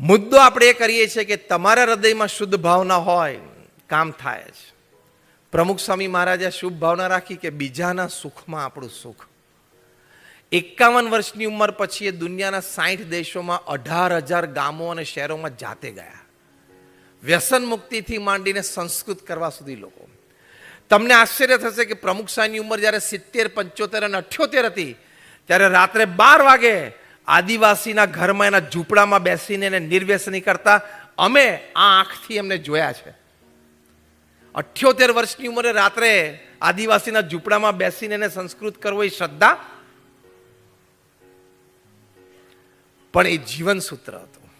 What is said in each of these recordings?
મુદ્દો આપણે એ કરીએ છીએ કે તમારા હૃદયમાં શુદ્ધ ભાવના હોય, કામ થાય જ. પ્રમુખ સ્વામી મહારાજે શુભ ભાવના રાખી કે બીજાના સુખમાં આપણું સુખ. એકાવન વર્ષની ઉંમર પછી એ દુનિયાના સાઠ દેશોમાં અઢાર હજાર ગામો અને શહેરોમાં જાતે ગયા. વ્યસન મુક્તિથી માંડીને સંસ્કૃત કરવા સુધી લોકો. તમને આશ્ચર્ય થશે કે પ્રમુખ સ્વામીની ઉંમર જ્યારે સિત્તેર, પંચોતેર અને અઠ્યોતેર હતી, ત્યારે રાત્રે બાર વાગે આદિવાસીના ઘરમાં એના ઝૂંપડામાં બેસીને એને નિર્વ્યસની કરતા અમે આ આંખથી એમને જોયા છે. અઠ્યોતેર વર્ષની ઉંમરે રાત્રે આદિવાસીના ઝૂંપડામાં બેસીને એને સંસ્કૃત કરવો એ શ્રદ્ધા. પણ એ જીવન સૂત્ર હતું.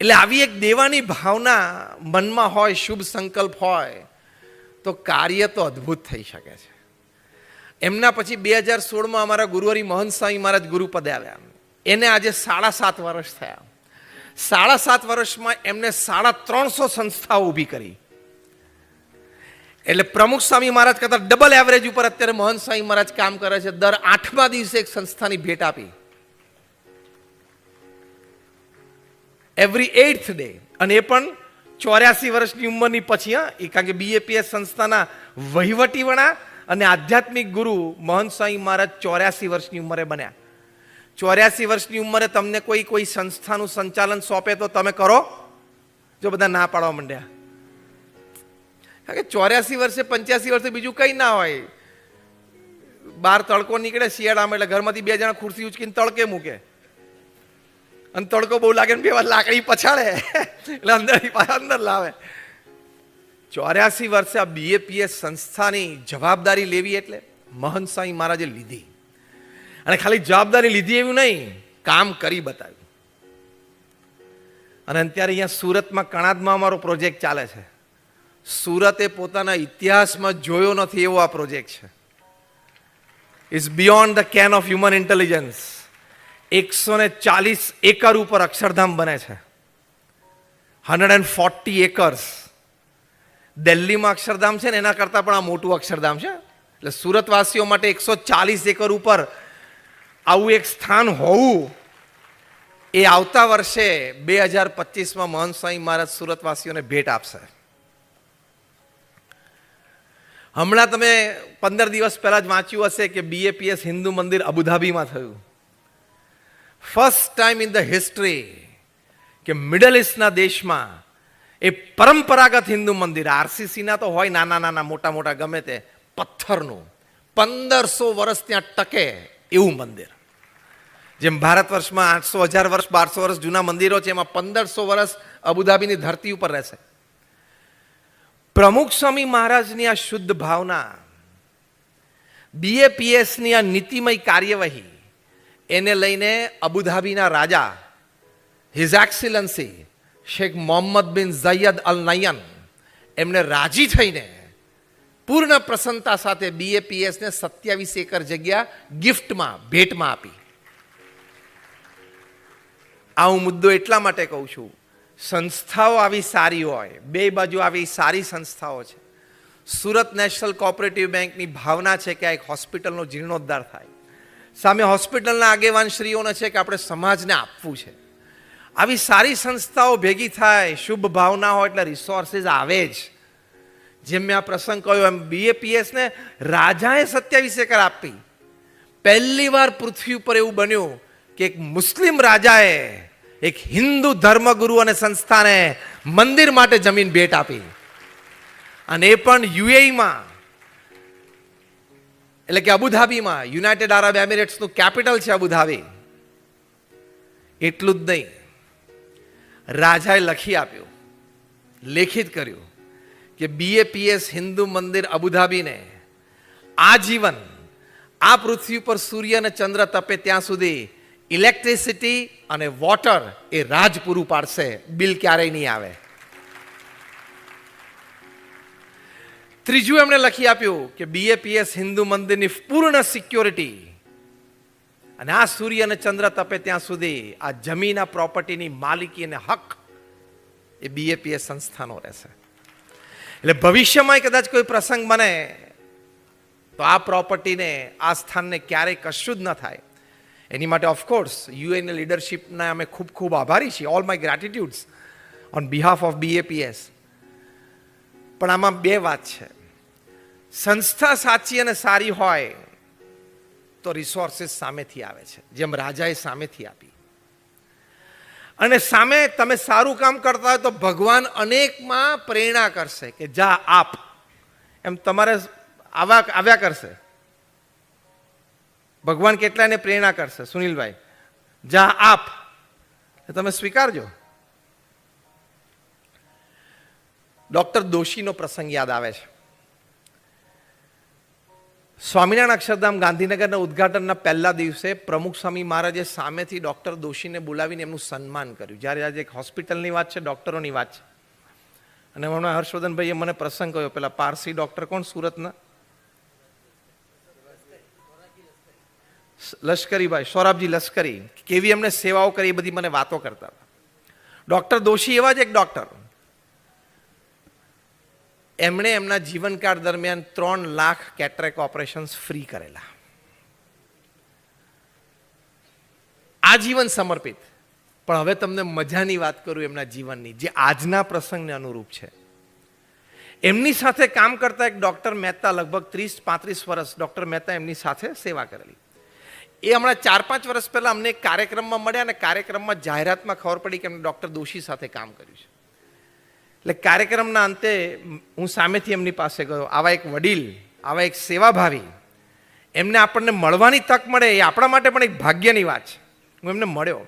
એટલે આવી એક દેવાની ભાવના મનમાં હોય, શુભ સંકલ્પ હોય, તો કાર્ય તો અદ્ભુત થઈ શકે છે. એમના પછી બે હજાર સોળમાં અમારા ગુરુવારી મહંત સ્વામી મહારાજ ગુરુપદે આવ્યા. એને આજે સાડા સાત વર્ષ થયા. સાડા સાત વર્ષમાં એમને સાડા ત્રણસો સંસ્થાઓ ઊભી કરી. એટલે પ્રમુખ સ્વામી મહારાજ કરતા ડબલ એવરેજ ઉપર અત્યારે મહંત સ્વામી મહારાજ કામ કરે છે. દર આઠમા દિવસે એક સંસ્થાની ભેટ આપી. એવરી એઇથ ડે અને એ પણ ચોર્યાસી વર્ષની ઉંમરની પછી, હા. એ કારણ કે બીએપીએસ સંસ્થાના વહીવટી વણા અને આધ્યાત્મિક ગુરુ મહંત સ્વામી મહારાજ ચોર્યાસી વર્ષની ઉંમરે બન્યા. ચોર્યાસી વર્ષની ઉંમરે તમને કોઈ કોઈ સંસ્થાનું સંચાલન સોંપે તો તમે કરો? જો બધા ના પાડવા માંડ્યા. કારણ કે ચોર્યાસી વર્ષે, પંચ્યાસી વર્ષે બીજું કંઈ ના હોય. બહાર તડકો નીકળે શિયાળામાં એટલે ઘરમાંથી બે જણા ખુરશી ઉચકીને તડકે મૂકે. અને તડકો બહુ લાગે ને બે વાર લાકડી પછાડે. એટલે અંદર અંદર લાવે. ચોર્યાસી વર્ષે આ બીએપીએસ સંસ્થાની જવાબદારી લેવી એટલે મહંત સ્વામી મહારાજે લીધી. અને ખાલી જવાબદારી લીધી એવું નહીં, કામ કરી બતાવ્યું. અને અત્યારે અહીંયા સુરતમાં કણાદમાં અમારો પ્રોજેક્ટ ચાલે છે. સુરતે પોતાના ઇતિહાસમાં જોયો નથી એવો આ પ્રોજેક્ટ છે. Is beyond the ken of human intelligence એકસો ને ચાલીસ એકર ઉપર અક્ષરધામ બને છે. હંડ્રેડ એન્ડ ફોર્ટી એકર્સ દિલ્હીમાં અક્ષરધામ છે ને, એના કરતાં પણ આ મોટું અક્ષરધામ છે. એટલે સુરતવાસીઓ માટે એકસો ચાલીસ એકર ઉપર આવું એક સ્થાન હોવું એ આવતા વર્ષે બે હજાર પચીસમાં મહંત સ્વામી મહારાજ સુરતવાસીઓને ભેટ આપશે. હમણાં તમે પંદર દિવસ પહેલાં જ વાંચ્યું હશે કે બીએપીએસ હિન્દુ મંદિર અબુધાબીમાં થયું. First time in the history કે મિડલ ઇસ્ટના દેશમાં એ પરંપરાગત હિન્દુ મંદિર, આરસીસીના તો હોય, નાના નાના મોટા મોટા ગમે તે, પથ્થરનું. પંદરસો વર્ષ ત્યાં ટકે એવું મંદિર. જેમ ભારત વર્ષમાં આઠસો હજાર વર્ષ, બારસો વર્ષ જૂના મંદિરો છે, એમાં પંદરસો વર્ષ અબુધાબીની ધરતી ઉપર રહેશે. પ્રમુખ સ્વામી મહારાજની આ શુદ્ધ ભાવના બીએપીએસની આ નીતિમય કાર્યવાહી, એને લઈને અબુધાબીના રાજા his excellency Sheikh Mohammed bin Zayed Al નયન એમને રાજી થઈને પૂર્ણ પ્રસન્નતા સાથે બીએપીએસને સત્યાવીસ એકર જગ્યા ગિફ્ટમાં, ભેટમાં આપી. આ હું મુદ્દો એટલા માટે કહું છું, સંસ્થાઓ આવી સારી હોય, બે બાજુ આવી સારી સંસ્થાઓ છે. સુરત નેશનલ કોઓપરેટિવ બેંકની ભાવના છે કે આ એક હોસ્પિટલનો જીર્ણોદ્ધાર થાય. સામે હોસ્પિટલના આગેવાન શ્રીઓને છે કે આપણે સમાજને આપવું છે. આવી સારી સંસ્થાઓ ભેગી થાય, શુભ ભાવના હોય એટલે રિસોર્સિસ આવે જ. જેમ મેં આ પ્રસંગ કહ્યો એમ બીએપીએસને રાજાએ સત્યાવીસ એકર આપી. પહેલી વાર પૃથ્વી ઉપર એવું બન્યું કે એક મુસ્લિમ રાજાએ એક હિન્દુ ધર્મગુરુ અને સંસ્થાને મંદિર માટે જમીન ભેટ આપી. અને એ પણ યુએઈમાં. એટલે કે અબુધાબીમાં, યુનાઇટેડ આરબ એમિરેટ્સનું કેપિટલ છે અબુધાબી. એટલું જ નહીં. રાજાએ લખી આપ્યું, લેખિત કર્યું કે બીએપીએસ હિન્દુ મંદિર અબુધાબીને આજીવન, આ પૃથ્વી પર સૂર્ય અને ચંદ્ર તપે ત્યાં સુધી ઇલેક્ટ્રિસિટી અને વોટર એ રાજ પૂરું પાડશે. બિલ ક્યારેય નહીં આવે. ત્રીજું એમણે લખી આપ્યું કે બીએપીએસ હિન્દુ મંદિરની પૂર્ણ સિક્યોરિટી અને આ સૂર્ય અને ચંદ્ર તપે ત્યાં સુધી આ જમીન આ પ્રોપર્ટીની માલિકી અને હક એ બીએપીએસ સંસ્થાનો રહેશે. એટલે ભવિષ્યમાં કદાચ કોઈ પ્રસંગ બને તો આ પ્રોપર્ટીને, આ સ્થાનને ક્યારેય કશું જ ન થાય. એની માટે ઓફકોર્સ યુએન લીડરશિપના અમે ખૂબ ખૂબ આભારી છીએ all my gratitudes on behalf of BAPS પણ આમાં બે વાત છે. સંસ્થા સાચી અને સારી હોય તો રિસોર્સિસ સામેથી આવે છે. જેમ રાજાએ સામેથી આપી. અને સામે તમે સારું કામ કરતા હોય તો ભગવાન અનેકમાં પ્રેરણા કરશે કે જા, આપ. એમ તમારે આવા, આવ્યા કરશે. ભગવાન કેટલાને પ્રેરણા કરશે? સુનિલભાઈ. જા, આપ. તમે સ્વીકારજો. ડોક્ટર દોશીનો પ્રસંગ યાદ આવે છે. સ્વામિનારાયણ અક્ષરધામ ગાંધીનગરના ઉદઘાટનના પહેલા દિવસે પ્રમુખ સ્વામી મહારાજે સામેથી ડૉક્ટર દોશીને બોલાવીને એમનું સન્માન કર્યું. જ્યારે આજે એક હોસ્પિટલની વાત છે, ડૉક્ટરોની વાત છે. અને હમણાં હર્ષવર્ધનભાઈએ મને પ્રસંગ કહ્યો, પેલા પારસી ડૉક્ટર કોણ, સુરતના? લશ્કરીભાઈ, સૌરભજી લશ્કરી. કેવી એમને સેવાઓ કરી એ બધી મને વાતો કરતા હતા. ડૉક્ટર દોશી એવા જ એક ડોક્ટર. એમણે એમના જીવનકાળ દરમિયાન ત્રણ લાખ કેટરેક ઓપરેશન્સ ફ્રી કરેલા. આજીવન સમર્પિત. પણ હવે તમને મજાની વાત કરું એમના જીવનની, જે આજના પ્રસંગને અનુરૂપ છે. એમની સાથે કામ કરતા એક ડોક્ટર મહેતા લગભગ ત્રીસ, પાંત્રીસ વર્ષ, ડોક્ટર મહેતા એમની સાથે સેવા કરેલી. એ હમણાં ચાર, પાંચ વર્ષ પહેલાં અમને કાર્યક્રમમાં મળ્યા અને કાર્યક્રમમાં જાહેરાતમાં ખબર પડી કે એમને ડોક્ટર દોશી સાથે કામ કર્યું છે. એટલે કાર્યક્રમના અંતે હું સામેથી એમની પાસે ગયો. આવા એક વડીલ, આવા એક સેવાભાવી, એમને આપણને મળવાની તક મળે એ આપણા માટે પણ એક ભાગ્યની વાત છે. હું એમને મળ્યો.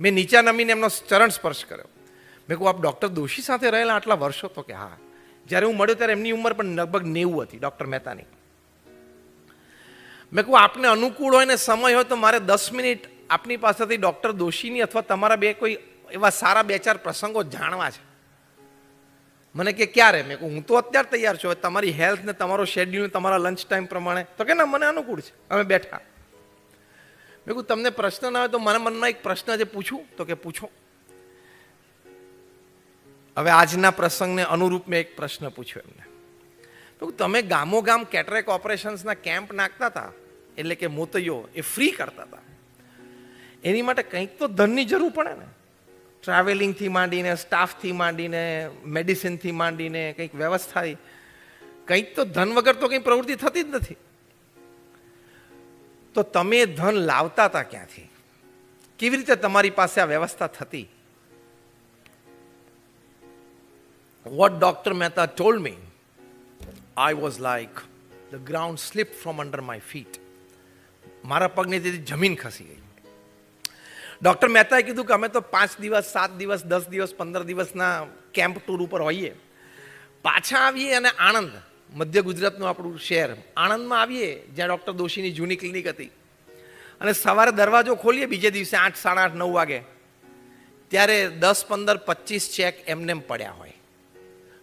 મેં નીચા નમીને એમનો ચરણ સ્પર્શ કર્યો. મેં કહું આપ ડૉક્ટર દોશી સાથે રહેલા આટલા વર્ષો તો કે હા. જ્યારે હું મળ્યો ત્યારે એમની ઉંમર પણ લગભગ નેવું હતી, ડૉક્ટર મહેતાની. મેં કહું આપને અનુકૂળ હોય ને સમય હોય તો મારે દસ મિનિટ આપની પાસેથી ડૉક્ટર દોશીની અથવા તમારા બે કોઈ એવા સારા બે ચાર પ્રસંગો જાણવા છે. મને કે, ક્યારે? મેં હું તો અત્યારે તૈયાર છું. તમારી હેલ્થ ને, તમારો શેડ્યુલ તમારા લંચ ટાઈમ પ્રમાણે. તો કે, ના, મને અનુકૂળ છે. અમે બેઠા. મેં કહું, તમને પ્રશ્ન ના હોય તો મારા મનમાં એક પ્રશ્ન છે, પૂછું? તો કે, પૂછો. હવે આજના પ્રસંગને અનુરૂપ મેં એક પ્રશ્ન પૂછ્યો એમને. તો તમે ગામો ગામ કેટરેક ઓપરેશન્સના કેમ્પ નાખતા હતા, એટલે કે મોતૈયો, એ ફ્રી કરતા હતા. એની માટે કંઈક તો ધનની જરૂર પડે ને. ટ્રાવેલિંગથી માંડીને સ્ટાફથી માંડીને મેડિસિનથી માંડીને કંઈક વ્યવસ્થા કંઈક તો ધન વગર તો કંઈ પ્રવૃત્તિ થતી જ નથી. તો તમે ધન લાવતા હતા ક્યાંથી? કેવી રીતે તમારી પાસે આ વ્યવસ્થા થતી? What doctor Mehta told me I was like the ground slip from under my feet મારા પગની તેથી જમીન ખસી ગઈ. ડૉક્ટર મહેતાએ કીધું કે અમે તો પાંચ દિવસ, સાત દિવસ, દસ દિવસ, પંદર દિવસના કેમ્પ ટૂર ઉપર હોઈએ. પાછા આવીએ અને આણંદ, મધ્ય ગુજરાતનું આપણું શહેર. આણંદમાં આવીએ જ્યાં ડૉક્ટર દોશીની જૂની ક્લિનિક હતી. અને સવારે દરવાજો ખોલીએ, બીજે દિવસે આઠ, સાડા આઠ, નવ વાગે. ત્યારે દસ, પંદર, પચીસ ચેક એમનેમ પડ્યા હોય.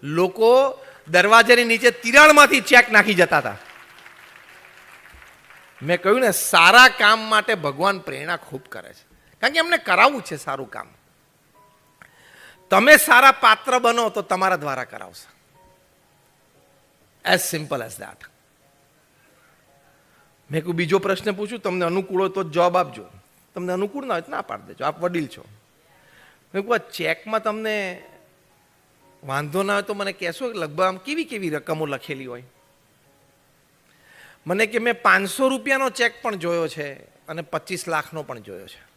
લોકો દરવાજાની નીચે તિરાડમાંથી ચેક નાખી જતા હતા. મેં કહ્યું ને, સારા કામ માટે ભગવાન પ્રેરણા ખૂબ કરે છે. કારણ કે એમને કરાવવું છે સારું કામ. તમે સારા પાત્ર બનો તો તમારા દ્વારા કરાવશે. એઝ સિમ્પલ એઝ દેટ મેં કહ્યું બીજો પ્રશ્ન પૂછું, તમને અનુકૂળ હોય તો જવાબ આપજો. તમને અનુકૂળ ના હોય તો ના પાડી દેજો. આપ વડીલ છો. મેં કહું આ ચેકમાં તમને વાંધો ના હોય તો મને કહેશો લગભગ આમ કેવી કેવી રકમો લખેલી હોય. મને કે મેં પાંચસો રૂપિયાનો ચેક પણ જોયો છે અને પચીસ લાખનો પણ જોયો છે.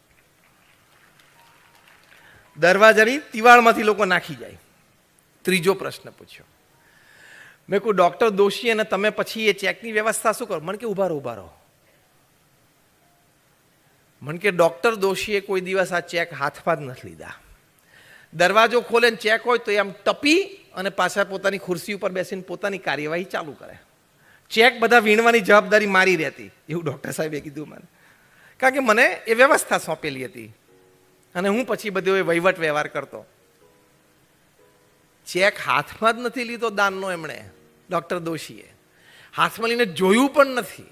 દરવાજાની તિવાળમાંથી લોકો નાખી જાય. ત્રીજો પ્રશ્ન પૂછ્યો. મેં કહું, ડૉક્ટર દોશી અને તમે પછી એ ચેકની વ્યવસ્થા શું કરો? મને કે, ઊભા રહો ઊભા રહો. મને કે, ડૉક્ટર દોશીએ કોઈ દિવસ આ ચેક હાથમાં જ નથી લીધા. દરવાજો ખોલે ને ચેક હોય તો એ આમ ટપી અને પાછા પોતાની ખુરશી ઉપર બેસીને પોતાની કાર્યવાહી ચાલુ કરે. ચેક બધા વીણવાની જવાબદારી મારી રહેતી. એવું ડૉક્ટર સાહેબે કીધું મને. કારણ કે મને એ વ્યવસ્થા સોંપેલી હતી. અને હું પછી બધો એ વહીવટ વ્યવહાર કરતો. ચેક હાથમાં જ નથી લીધો દાનનો એમણે, ડૉક્ટર દોશીએ. હાથમાં લઈને જોયું પણ નથી.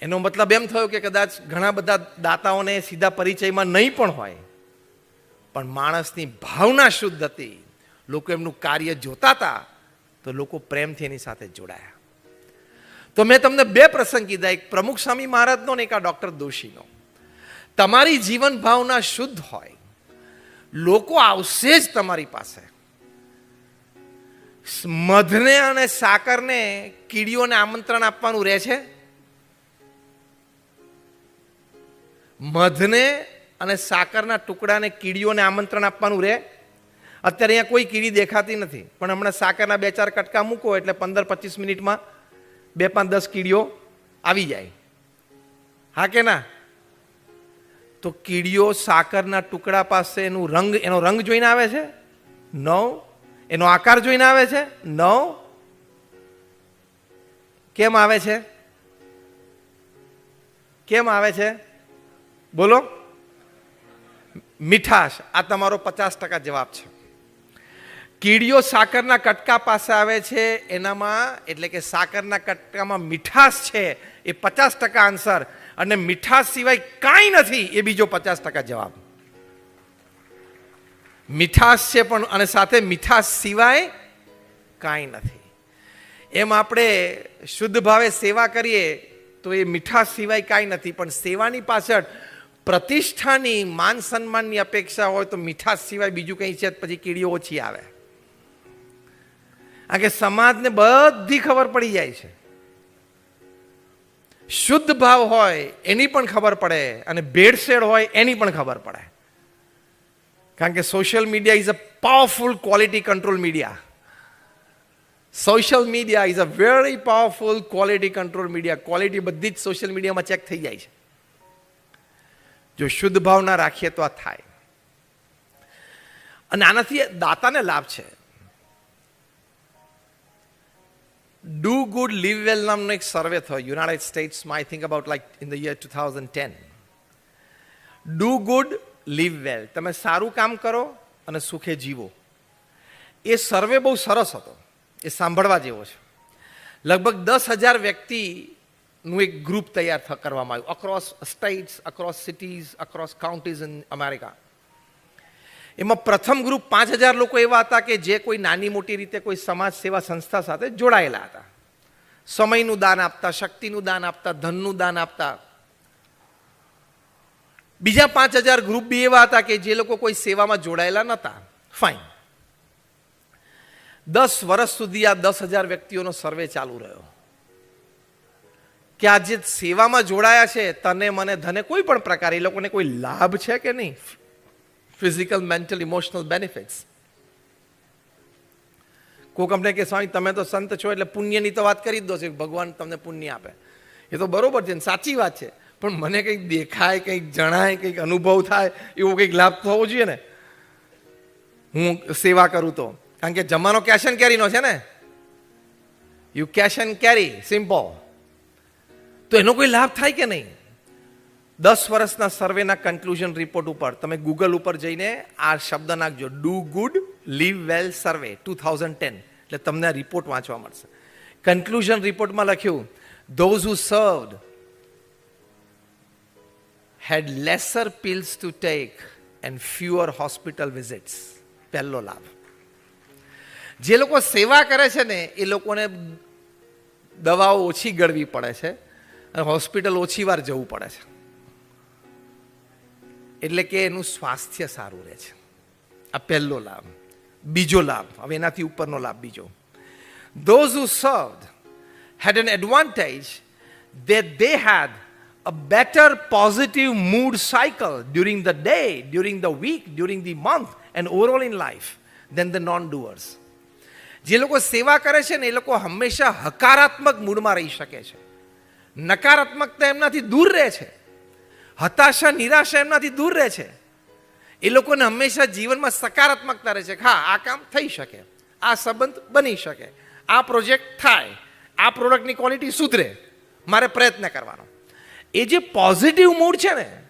એનો મતલબ એમ થયો કે કદાચ ઘણા બધા દાતાઓને સીધા પરિચયમાં નહીં પણ હોય. પણ માણસની ભાવના શુદ્ધ હતી. લોકો એમનું કાર્ય જોતા હતા તો લોકો પ્રેમથી એની સાથે જોડાયા. તો મેં તમને બે પ્રસંગ કીધા. એક પ્રમુખ સ્વામી મહારાજનો ને એક આ ડૉક્ટર દોશીનો. તમારી જીવન ભાવના શુદ્ધ હોય, લોકો આવશે જ તમારી પાસે. મધને અને સાકરને કીડીઓને આમંત્રણ આપવાનું રહે છે? મધને અને સાકરના ટુકડાને કીડીઓને આમંત્રણ આપવાનું રહે? અત્યારે અહીંયા કોઈ કીડી દેખાતી નથી, પણ હમણાં સાકરના બે ચાર કટકા મૂકો એટલે પંદર પચીસ મિનિટમાં બે પાંચ દસ કીડીઓ આવી જાય. હા કે ના? તો કીડીઓ સાકરના ટુકડા પાસે એનું રંગ, એનો રંગ જોઈને આવે છે? નવ. એનો આકાર જોઈને આવે છે? નવ. કેમ આવે છે? કેમ આવે છે? બોલો. મીઠાશ. આ તમારો પચાસ ટકા જવાબ છે. કીડીઓ સાકરના કટકા પાસે આવે છે, એનામાં એટલે કે સાકરના કટકામાં મીઠાશ છે, એ પચાસ ટકા આન્સર. અને મીઠાશ સિવાય કાંઈ નથી એ બીજો પચાસ ટકા જવાબ. મીઠાશ છે પણ અને સાથે મીઠાશ સિવાય કાંઈ નથી. એમ આપણે શુદ્ધ ભાવે સેવા કરીએ તો એ મીઠાશ સિવાય કાંઈ નથી, પણ સેવાની પાછળ પ્રતિષ્ઠાની માન સન્માનની અપેક્ષા હોય તો મીઠાશ સિવાય બીજું કંઈ છે, પછી કીડીઓ ઓછી આવે. આ કે સમાજને બધી ખબર પડી જાય છે. શુદ્ધ ભાવ હોય એની પણ ખબર પડે અને ભેળસેળ હોય એની પણ ખબર પડે. કારણ કે social media is a powerful quality control media social media is a very powerful quality control media quality બધી જ સોશિયલ મીડિયામાં ચેક થઈ જાય છે. જો શુદ્ધ ભાવના રાખીએ તો આ થાય. અને આનાથી દાતાને લાભ છે. ડુ ગુડ લીવ વેલ નામનો એક સર્વે થયો. યુનાઇટેડ સ્ટેટ્સમાં I think about like in the year two thousand ten do good live well તમે સારું કામ કરો અને સુખે જીવો. એ સર્વે બહુ સરસ હતો. એ સાંભળવા જેવો છે. લગભગ દસ હજાર વ્યક્તિનું એક ગ્રુપ તૈયાર કરવામાં આવ્યું. Across states across cities across counties in America એમાં પ્રથમ ગ્રુપ પાંચ હજાર લોકો એવા હતા કે જે કોઈ નાની મોટી રીતે કોઈ સમાજ સેવા સંસ્થા સાથે જોડાયેલા હતા. સમયનું દાન આપતા, શક્તિનું દાન આપતા, ધનનું દાન આપતા. બીજા પાંચ હજાર ગ્રુપ બી એવા હતા કે જે લોકો કોઈ સેવામાં જોડાયેલા નહોતા ફાઇન દસ વર્ષ સુધી આ દસ હજાર વ્યક્તિઓનો સર્વે ચાલુ રહ્યો. કે આ જે સેવામાં જોડાયા છે, તને, મને, ધને કોઈ પણ પ્રકાર, એ લોકોને કોઈ લાભ છે કે નહીં? ફિઝિકલ મેન્ટલ ઇમોશનલ બેનિફિટ્સ કોક અમને કે, સ્વામી, તમે તો સંત છો એટલે પુણ્યની તો વાત કરી જ દો છો. ભગવાન તમને પુણ્ય આપે. એ તો બરોબર છે સાચી વાત છે. પણ મને કંઈક દેખાય, કંઈક જણાય, કંઈક અનુભવ થાય, એવો કંઈક લાભ થવો જોઈએ ને. હું સેવા કરું તો. કારણ કે જમાનો કેશ એન્ડ કેરીનો છે ને. You cash and carry simple તો એનો કોઈ લાભ થાય કે નહીં? દસ વર્ષના સર્વેના કન્ક્લુઝન રિપોર્ટ ઉપર. તમે ગૂગલ ઉપર જઈને આ શબ્દ નાખજો. Do good live well survey two thousand ten એટલે તમને આ રિપોર્ટ વાંચવા મળશે. કન્ક્લુઝન રિપોર્ટમાં લખ્યું those who served had lesser pills to take and fewer hospital visits પહેલો લાભ. જે લોકો સેવા કરે છે ને, એ લોકોને દવાઓ ઓછી ગળવી પડે છે અને હોસ્પિટલ ઓછી વાર જવું પડે છે. એટલે કે એનું સ્વાસ્થ્ય સારું રહે છે આ પહેલો લાભ બીજો લાભ હવે એનાથી ઉપરનો લાભ બીજો those who served had an advantage that they had a better positive mood cycle during the day, during the week, during the month, and overall in life than the non-doers. જે લોકો સેવા કરે છે ને એ લોકો હંમેશા હકારાત્મક મૂડમાં રહી શકે છે નકારાત્મકતા એમનાથી દૂર રહે છે હતાશા, નિરાશા એમનાથી દૂર રહે છે. એ લોકોને હંમેશા જીવનમાં સકારાત્મકતા રહે છે હા, આ કામ થઈ શકે, આ સંબંધ બની શકે, આ પ્રોજેક્ટ થાય, આ પ્રોડક્ટની ક્વોલિટી સુધરે, મારે પ્રયત્ન કરવાનો. એ જે પોઝિટિવ મૂડ છે ને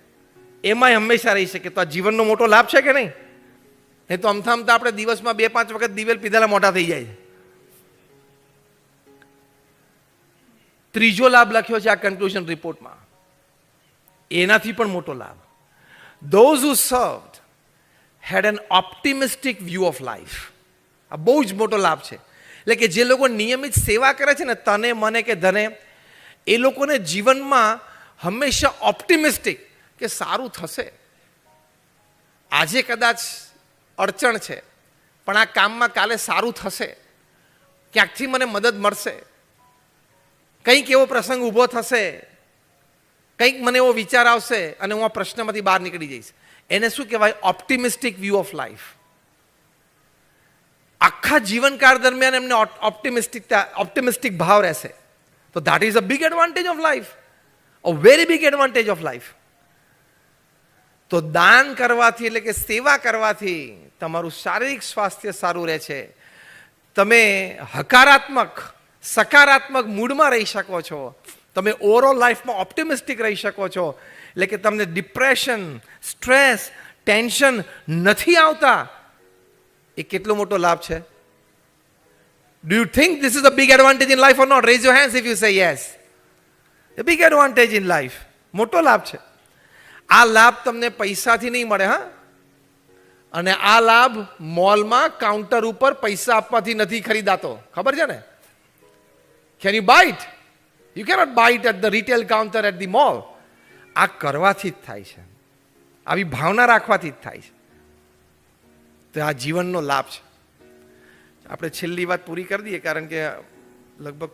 એમાં હંમેશા રહી શકે. તો આ જીવનનો મોટો લાભ છે કે નહીં? એ તો અમથા અમથા આપણે દિવસમાં બે, પાંચ વખત દિવેલ પીધેલા મોટા થઈ જાય. ત્રીજો લાભ લખ્યો છે આ કન્ક્લુઝન રિપોર્ટમાં એનાથી પણ મોટો લાભ. Those who serve had an optimistic view of life આ બહુ જ મોટો લાભ છે. એટલે કે જે લોકો નિયમિત સેવા કરે છે ને, તને, મને કે ધને, એ લોકોને જીવનમાં હંમેશા ઓપ્ટિમિસ્ટિક કે સારું થશે. આજે કદાચ અડચણ છે, પણ આ કામમાં કાલે સારું થશે. ક્યાંકથી મને મદદ મળશે? કંઈક એવો પ્રસંગ ઊભો થશે. કંઈક મને એવો વિચાર આવશે અને હું આ પ્રશ્નમાંથી બહાર નીકળી જઈશ. એને શું કહેવાય? ઓપ્ટિમિસ્ટિક વ્યૂ ઓફ લાઈફ આખા જીવનકાળ દરમિયાન એમને ઓપ્ટિમિસ્ટિકતા ઓપ્ટિમિસ્ટિક ભાવ રહેશે. તો that is a big advantage of life a very big advantage of life તો દાન કરવાથી એટલે કે સેવા કરવાથી તમારું શારીરિક સ્વાસ્થ્ય સારું રહે છે. તમે હકારાત્મક, સકારાત્મક મૂડમાં રહી શકો છો. તમે ઓવરઓલ લાઈફમાં ઓપ્ટિમિસ્ટિક રહી શકો છો. એટલે કે તમને ડિપ્રેશન સ્ટ્રેસ ટેન્શન નથી આવતા. એ કેટલો મોટો લાભ છે? Do you think this is a big advantage in life or not raise your hands if you say yes a big advantage in life મોટો લાભ છે. આ લાભ તમને પૈસાથી નહીં મળે, હા? અને આ લાભ મોલમાં કાઉન્ટર ઉપર પૈસા આપવાથી નથી ખરીદાતો. ખબર છે ને? Can you buy it you cannot buy it at the retail counter at the mall આ કરવાથી જ થાય છે. આવી ભાવના રાખવાથી જ થાય છે. તો આ જીવનનો લાભ છે. આપણે છેલ્લી વાત પૂરી કરી દઈએ કારણ કે લગભગ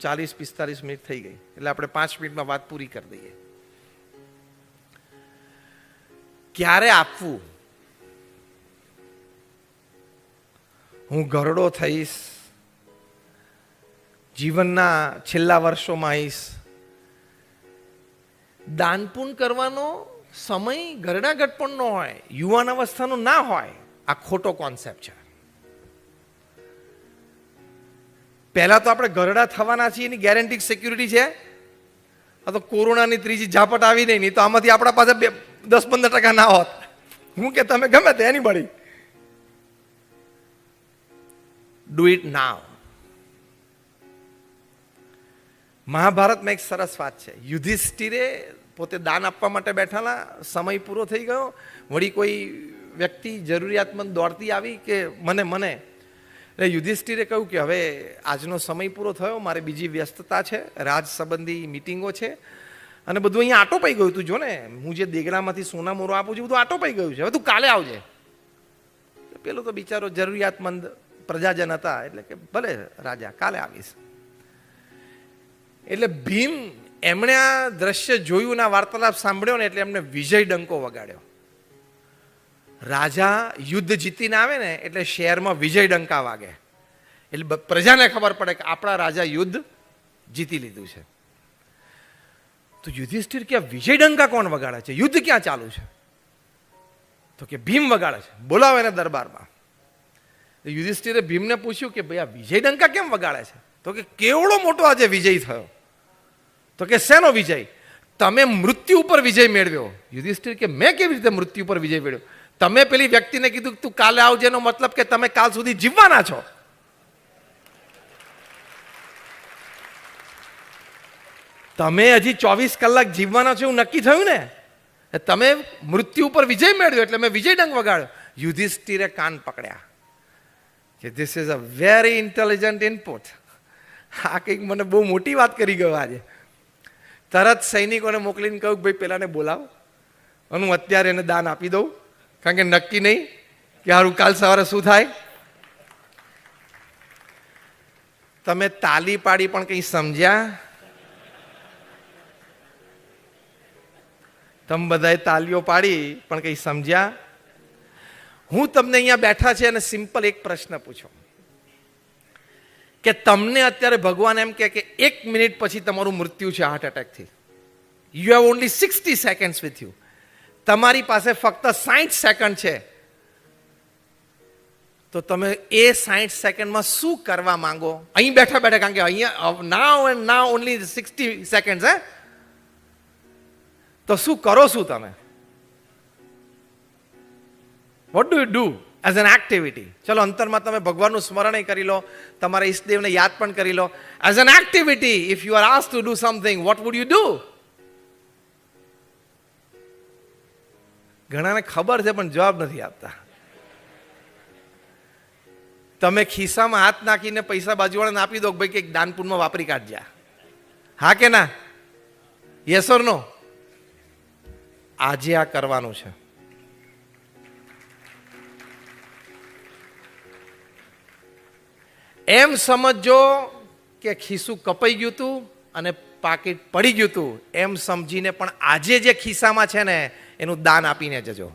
ચાલીસ, પિસ્તાલીસ મિનિટ થઈ ગઈ. એટલે આપણે પાંચ મિનિટમાં વાત પૂરી કરી દઈએ. ક્યારે આપવું? હું ગરડો થઈશ. જીવનના છેલ્લા વર્ષોમાં આવીશ. દાનપૂન કરવાનો સમય ઘરડા ન હોય, યુવાન અવસ્થાનો ના હોય. આ ખોટો કોન્સેપ્ટ છે. પહેલા તો આપણે ઘરડા થવાના છીએ એની ગેરંટી સિક્યુરિટી છે. આ તો કોરોનાની ત્રીજી ઝાપટ આવી નહીં નહીં તો આમાંથી આપણા પાસે બે, દસ પંદર ટકા ના હોત. હું કે તમે ગમે તે એની બળી ડુ ઇટ નાવ મહાભારતમાં એક સરસ વાત છે. યુધિષ્ઠિરે પોતે દાન આપવા માટે બેઠાલા, સમય પૂરો થઈ ગયો. વળી કોઈ વ્યક્તિ જરૂરિયાતમંદ દોડતી આવી કે મને મને. એટલે યુધિષ્ઠિરે કહ્યું કે હવે આજનો સમય પૂરો થયો, મારે બીજી વ્યસ્તતા છે, રાજ સંબંધી મિટિંગો છે. અને બધું અહીંયા આટો પાઈ ગયું તું જો ને. હું જે દેગડામાંથી સોના મોરો આપું છું બધું આટો પાઈ ગયું છે. હવે તું કાલે આવજે. પેલો તો બિચારો જરૂરિયાતમંદ પ્રજાજન હતા, એટલે કે ભલે રાજા, કાલે આવીશ. એટલે ભીમ એમણે આ દ્રશ્ય જોયું ના વાર્તાલાપ સાંભળ્યો ને એટલે એમને વિજય ડંકો વગાડ્યો. રાજા યુદ્ધ જીતીને આવે ને એટલે શહેરમાં વિજય ડંકા વાગે. એટલે પ્રજાને ખબર પડે કે આપણા રાજા યુદ્ધ જીતી લીધું છે. તો યુધિષ્ઠિર કે વિજય ડંકા કોણ વગાડે છે? યુદ્ધ ક્યાં ચાલુ છે? તો કે ભીમ વગાડે છે. બોલાવો એને દરબારમાં. યુધિષ્ઠિરે ભીમને પૂછ્યું કે ભાઈ આ વિજય ડંકા કેમ વગાડે છે? તો કે કેવડો મોટો આજે વિજય થયો? તો કે શેનો વિજય? તમે મૃત્યુ ઉપર વિજય મેળવ્યો. યુધિષ્ઠિર કે, મેં કેવી રીતે મૃત્યુ ઉપર વિજય મેળવ્યો? તમે પેલી વ્યક્તિને કીધું તું કાલે આવજે. એનો મતલબ કે તમે કાલ સુધી જીવવાના છો. તમે હજી ચોવીસ કલાક જીવવાના છો એવું નક્કી થયું ને? તમે મૃત્યુ ઉપર વિજય મેળવ્યો એટલે મેં વિજય ડંગ વગાડ્યો. યુધિષ્ઠિરે કાન પકડ્યા કે this is a very intelligent input આ કંઈક મને બહુ મોટી વાત કરી ગયો આજે. તરત સૈનિકોને મોકલીને કહ્યું ભાઈ, પેલાને બોલાવો. અને હું અત્યારે એને દાન આપી દઉં. કારણ કે નક્કી નહીં કે હારું, કાલ સવારે શું થાય. તમે તાલી પાડી પણ કંઈ સમજ્યા? તમે બધાએ તાલીઓ પાડી પણ કંઈ સમજ્યા? હું તમને અહીંયા બેઠા છે અને સિમ્પલ એક પ્રશ્ન પૂછો. કે તમને અત્યારે ભગવાન એમ કે એક મિનિટ પછી તમારું મૃત્યુ છે heart એટેકથી you have only sixty seconds with you તમારી પાસે ફક્ત સાઠ સેકન્ડ છે. તો તમે એ સાઠ સેકન્ડમાં શું કરવા માંગો? અહીં બેઠા બેઠા કારણ કે અહીંયા now and now only sixty second હે? તો શું કરો શું તમે? What do you do as an activity ચલો, અંતરમાં તમે ભગવાનનું સ્મરણ કરી લો, તમારા ઈષ્ટદેવને યાદ પણ કરી લો. As an activity if you are as to do something what would you do ઘણાને ખબર છે, પણ જવાબ નથી આપતા. તમે ખિસ્સામાં હાથ નાખીને પૈસા બાજુવાળાને આપી દો ભાઈ કંઈક દાનપુરમાં વાપરી કાઢજા. હા કે ના? યસ ઓર નો આજે આ કરવાનું છે. એમ સમજો કે ખિસ્સું કપાઈ ગયું હતું અને પાકીટ પડી ગયું હતું એમ સમજીને પણ આજે જે ખિસ્સામાં છે ને, એનું દાન આપીને જજો.